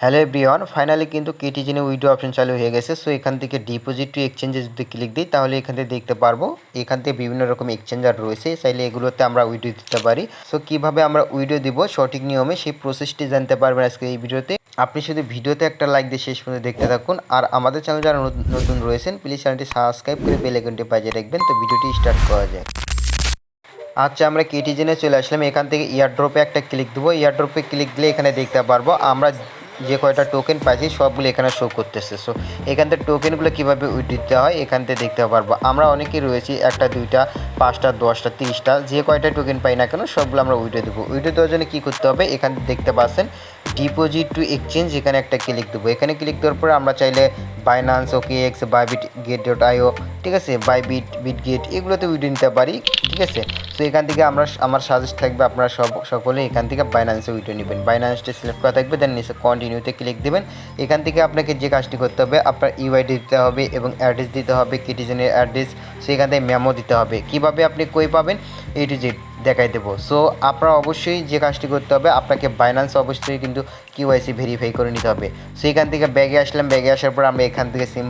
Hello everyone finally কিন্তু কেটিজেনে widow option চালু হয়ে গেছে। সো এখান থেকে ডিপোজিট টু এক্সচেঞ্জে যদি ক্লিক দিই, তাহলে এখান থেকে দেখতে পারব, এখান থেকে বিভিন্ন রকম এক্সচেঞ্জার রয়েছে। চাইলে এগুলোতে আমরা উইডো দিতে পারি। সো কীভাবে আমরা উইডো দিব, সঠিক নিয়মে সেই প্রসেসটি জানতে পারবেন আজকে এই ভিডিওতে আপনি শুধু ভিডিওতে একটা লাইক দিয়ে শেষ পর্যন্ত দেখতে থাকুন। আর আমাদের চ্যানেল যারা নতুন- রয়েছেন প্লিজ চ্যানেলটি সাবস্ক্রাইব করে বেল বাজিয়ে রাখবেন। তো ভিডিওটি স্টার্ট করা যায় আচ্ছা আমরা কেটিজেনে চলে আসলাম। এখান থেকে ইয়ারড্রপে একটা ক্লিক দেবো। ইয়ারড্রপে ক্লিক দিলে এখানে দেখতে পারব, আমরা যে কয়টা টোকেন পাইছি, সবগুলো এখানে শো করতেছে। সো এখান থেকে টোকেনগুলো কীভাবে দিতে হয়, এখান থেকে দেখতে পারব। আমরা অনেকেই রয়েছি, একটা, দুইটা, পাঁচটা, দশটা, তিরিশটা, যে কয়টা টোকেন পাই না কেন, সবগুলো আমরা উইডে দেবো। উইডো দেওয়ার জন্য কী করতে হবে, এখান থেকে দেখতে পাচ্ছেন ডিপোজিট টু এক্সচেঞ্জ এখানে একটা ক্লিক দেবো। এখানে ক্লিক দেওয়ার পরে আমরা চাইলে Binance OKX Bybit gate dot IO ঠিক আছে? বাইবিট বিট গেট এগুলোতে উইডো নিতে পারি, ঠিক আছে? তো এখান থেকে আমরা আমার সাজেস্ট থাকবে আপনারা সব, সকলে এখান থেকে বাইনান্সে উইডো নেবেন। বাইন্যান্সটা সিলেক্ট করা থাকবে দেন নিচে কন্টিনিউতে ক্লিক দেবেন। এখান থেকে আপনাকে যে কাজটি করতে হবে, আপনার ইউআইডি দিতে হবে এবং অ্যাড্রেস দিতে হবে কিটিজেনের অ্যাড্রেস সো এখান থেকে মেমো দিতে হবে। কীভাবে আপনি কই পাবেন? এ টু জেড দেখাই দেবো। সো আপনারা অবশ্যই যে কাজটি করতে হবে, আপনাকে বাইন্যান্স অবশ্যই কিন্তু কিউআইসি ভেরিফাই করে নিতে হবে। সো এখান থেকে ব্যাগে আসলাম ব্যাগে আসার পর আমরা এখান থেকে সিম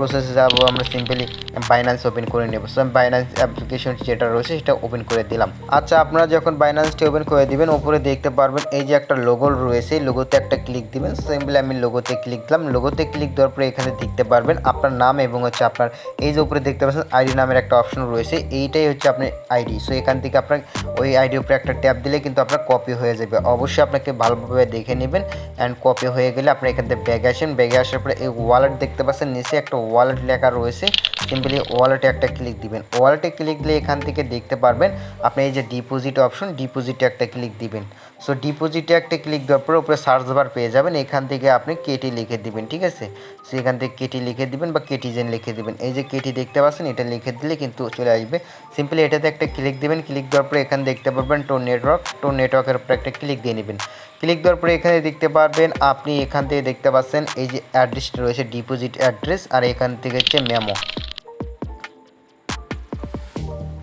প্রসেসে যাব, আমরা সিম্পলি বাইন্যান্স ওপেন করে নেব। সো আমি বাইন্যান্স অ্যাপ্লিকেশন যেটা রয়েছে, সেটা ওপেন করে দিলাম। আচ্ছা আপনারা যখন বাইন্যান্সটি ওপেন করে দিবেন, ওপরে দেখতে পারবেন এই যে একটা লোগো রয়েছে লোগোতে একটা ক্লিক দিবেন। সিম্পলি আমি লোগোতে ক্লিক দিলাম। লোগোতে ক্লিক দেওয়ার পরে এখানে দেখতে পারবেন আপনার নাম এবং হচ্ছে আপনার এই যে উপরে দেখতে পাচ্ছেন আইডি নামের একটা অপশন রয়েছে। এইটাই হচ্ছে আপনার আইডি সো এখান থেকে আপনার ওই আইডির উপরে একটা ট্যাপ দিলে কিন্তু আপনার কপি হয়ে যাবে। অবশ্যই আপনাকে ভালোভাবে দেখে নেবেন। অ্যান্ড কপি হয়ে গেলে আপনি এখান থেকে ব্যাগে আসেন। ব্যাগে আসার পরে এই ওয়ালেট দেখতে পাচ্ছেন নিচে একটা ওয়ালেট লেখা রয়েছে। সিম্পলি ওয়ালেটে একটা ক্লিক দিবেন। ওয়ালেটে ক্লিক দিলে এখান থেকে দেখতে পারবেন আপনি এই যে ডিপোজিট অপশন ডিপোজিটে একটা ক্লিক দিবেন। সো ডিপোজিটে একটা ক্লিক দেওয়ার পরে উপরে সার্চ বার পেয়ে যাবেন। এখান থেকে আপনি কেটি লিখে দিবেন, ঠিক আছে? সো এখান থেকে কেটি লিখে দিবেন বা কেটিজেন লিখে দিবেন। এই যে কেটি দেখতে পাচ্ছেন, এটা লিখে দিলে কিন্তু চলে আসবে। সিম্পলি এটাতে একটা ক্লিক দিবেন। ক্লিক দেওয়ার পরে এখানে দেখতে পারবেন টো নেটওয়ার্ক টো নেটওয়ার্কের উপরে একটা ক্লিক দিয়ে নেবেন। ক্লিক দেওয়ার পরে এখানে দেখতে পারবেন আপনি এখান থেকে দেখতে পাচ্ছেন, এই যে অ্যাড্রেসটা রয়েছে ডিপোজিট অ্যাড্রেস আর এখান থেকে হচ্ছে মেমো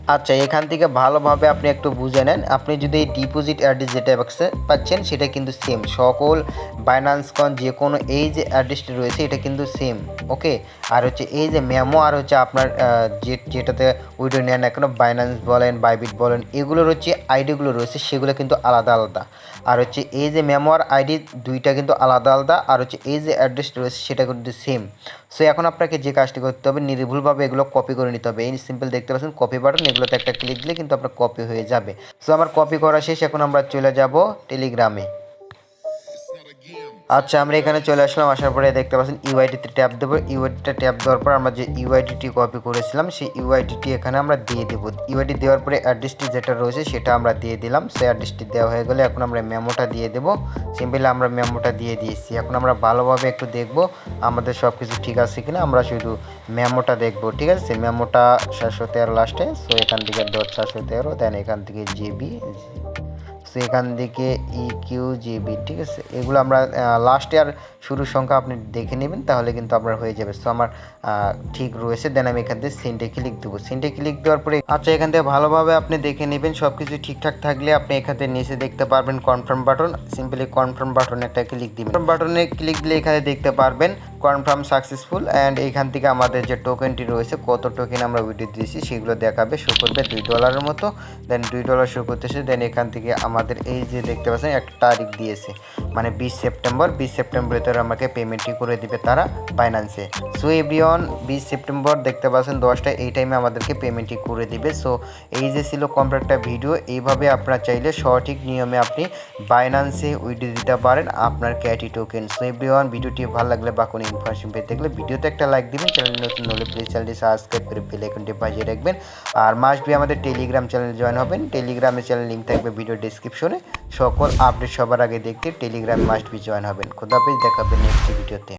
আচ্ছা এখান থেকে ভালোভাবে আপনি একটু বুঝে নেন। আপনি যদি এই ডিপোজিট অ্যাড্রেস যেটা পাচ্ছে- পাচ্ছেন, সেটা কিন্তু সেম সকল বাইন্যান্স কন যে কোনো এই যে অ্যাড্রেসটি রয়েছে, এটা কিন্তু সেম ওকে আর হচ্ছে এই যে মেমো আর হচ্ছে আপনার যে, যেটাতে উইডো নেন না কেন বাইন্যান্স বলেন বাইবিট বলেন, এগুলোর হচ্ছে আইডিগুলো রয়েছে, সেগুলো কিন্তু আলাদা আলাদা। আর হচ্ছে এই যে মেমো আর আইডি দুইটা কিন্তু আলাদা আলাদা, আর হচ্ছে এই যে অ্যাড্রেসটা রয়েছে, সেটা কিন্তু সেম সো এখন আপনাকে যে কাজটি করতে হবে, নির্ভুলভাবে এগুলো কপি করে নিতে হবে। এই সিম্পল দেখতে পাচ্ছেন কপি বাটন এগুলোতে একটা ক্লিক দিলে কিন্তু আপনার কপি হয়ে যাবে। সো আমার কপি করা শেষ, এখন আমরা চলে যাব টেলিগ্রামে আচ্ছা আমরা এখানে চলে আসলাম। আসার পরে দেখতে পাচ্ছেন ইউআইডিতে ট্যাপ দেবো। ইউআইডিটা ট্যাপ দেওয়ার পর আমরা যে ইউআইডিটি কপি করেছিলাম, সেই ইউআইডিটি এখানে আমরা দিয়ে দেবো। ইউআইডি দেওয়ার পরে অ্যাড্রেসটি যেটা রয়েছে, সেটা আমরা দিয়ে দিলাম। সেই অ্যাড্রেসটি দেওয়া হয়ে গেলে এখন আমরা মেমোটা দিয়ে দেবো। সিম্পলি আমরা মেমোটা দিয়ে দিয়েছি। এখন আমরা ভালোভাবে একটু দেখব আমাদের সব কিছু ঠিক আছে কিনা। আমরা শুধু মেমোটা দেখব, ঠিক আছে? মেমোটা সাতশো তেরো লাস্টে সো এখান থেকে দশ সাতশো তেরো দেন এখান থেকে জিবি সো এখান থেকে ই কিউ জিবি ঠিক আছে? এগুলো আমরা লাস্ট ইয়ার শুরুর সংখ্যা আপনি দেখে নেবেন, তাহলে কিন্তু আপনার হয়ে যাবে। সো আমার ঠিক রয়েছে। দেন আমি এখান থেকে সেন্টে ক্লিক দেবো। সেন্টে ক্লিক দেওয়ার পরে আচ্ছা এখান থেকে ভালোভাবে আপনি দেখে নেবেন সব কিছু ঠিকঠাক থাকলে আপনি এখান থেকে নিচে দেখতে পারবেন কনফার্ম বাটন সিম্পলি কনফার্ম বাটনে একটা ক্লিক দিবেন। কনফার্ম বাটনে ক্লিক দিলে এখানে দেখতে পারবেন কনফার্ম সাকসেসফুল অ্যান্ড এখান থেকে আমাদের যে টোকেনটি রয়েছে, কত টোকেন আমরা উইড্রো দিয়েছি সেগুলো দেখাবে শো করবে দুই ডলারের মতো দেন দুই ডলার শো করতেছে দেন এখান থেকে আমাদের এই যে দেখতে পাচ্ছেন একটা তারিখ দিয়েছে। মানে বিশ সেপ্টেম্বর, বিশ সেপ্টেম্বরের ভিতরে আমাকে পেমেন্টটি করে দিবে তারা বাইন্যান্সে সো এভরিওয়ান বিশ সেপ্টেম্বর দেখতে পাচ্ছেন দশটা এই টাইমে আমাদেরকে পেমেন্টটি করে দিবে। সো এই যে ছিল কমপ্লিট একটা ভিডিও এইভাবে আপনার চাইলে সঠিক নিয়মে আপনি বাইন্যান্সে উইড্রো দিতে পারেন আপনার ক্যাটি টোকেন সো এভরিওয়ান ভিডিওটি ভালো লাগলে বা কোনো ইনফরমেশন পেতে দেখলে ভিডিওতে একটা লাইক দিবেন চ্যানেল নতুন হলে প্লিজ চ্যানেলটি সাবস্ক্রাইব করে বেল আইকনটি বাজিয়ে রাখবেন। আর মাস্ট বি আমাদের টেলিগ্রাম চ্যানেল জয়েন হবেন। টেলিগ্রামের চ্যানেল লিঙ্ক থাকবে ভিডিও ডিসক্রিপশনে সকল আপডেট সবার আগে দেখতে টেলিগ্রাম মাস্ট বি জয়েন হবেন। খোদাফিজ দেখাবেন নেক্সট ভিডিওতে